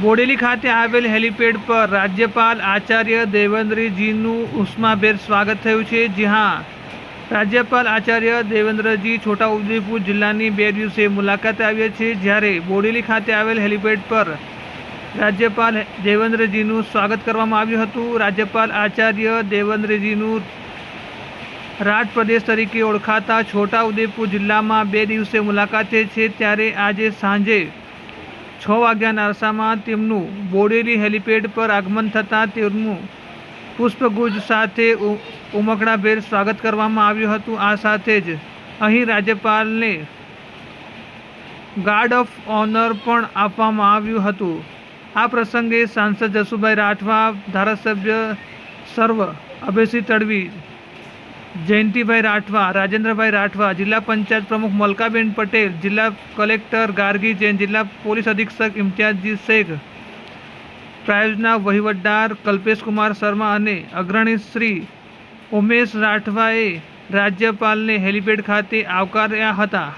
બોડેલી ખાતે આવેલ હેલિપેડ પર રાજ્યપાલ આચાર્ય દેવેન્દ્રજીનું ઉષ્માભેર સ્વાગત થયું છે. જ્યાં રાજ્યપાલ આચાર્ય દેવેન્દ્રજી છોટાઉદેપુર જિલ્લાની બે દિવસે મુલાકાતે આવ્યા છે. જ્યારે બોડેલી ખાતે આવેલ હેલિપેડ પર રાજ્યપાલ દેવેન્દ્રજીનું સ્વાગત કરવામાં આવ્યું હતું. રાજ્યપાલ આચાર્ય દેવેન્દ્રજીનું રાજ પ્રદેશ તરીકે ઓળખાતા છોટાઉદેપુર જિલ્લામાં બે દિવસે મુલાકાતે છે. ત્યારે આજે સાંજે છ વાગ્યાના અરસામાં તેમનું બોડેલી હેલિપેડ પર આગમન થતાં તેમનું પુષ્પગુજ સાથે ઉમકડાભેર સ્વાગત કરવામાં આવ્યું હતું. આ સાથે જ અહીં રાજ્યપાલને ગાર્ડ ઓફ ઓનર પણ આપવામાં આવ્યું હતું. આ પ્રસંગે સાંસદ જસુભાઈ રાઠવા, ધારાસભ્ય સર્વ અભયસિંહ તડવી જયંતિભાઈ રાઠવા, રાજેન્દ્રભાઈ રાઠવા, જિલ્લા પંચાયત પ્રમુખ મલકાબેન પટેલ, જિલ્લા કલેક્ટર ગાર્ગી જૈન, જિલ્લા પોલીસ અધિક્ષક ઇમ્તિયાઝજી શેખ પ્રાયોજના વહીવટદાર કલ્પેશકુમાર શર્મા અને અગ્રણી શ્રી ઉમેશ રાઠવાએ રાજ્યપાલને હેલિપેડ ખાતે આવકાર્યા હતા.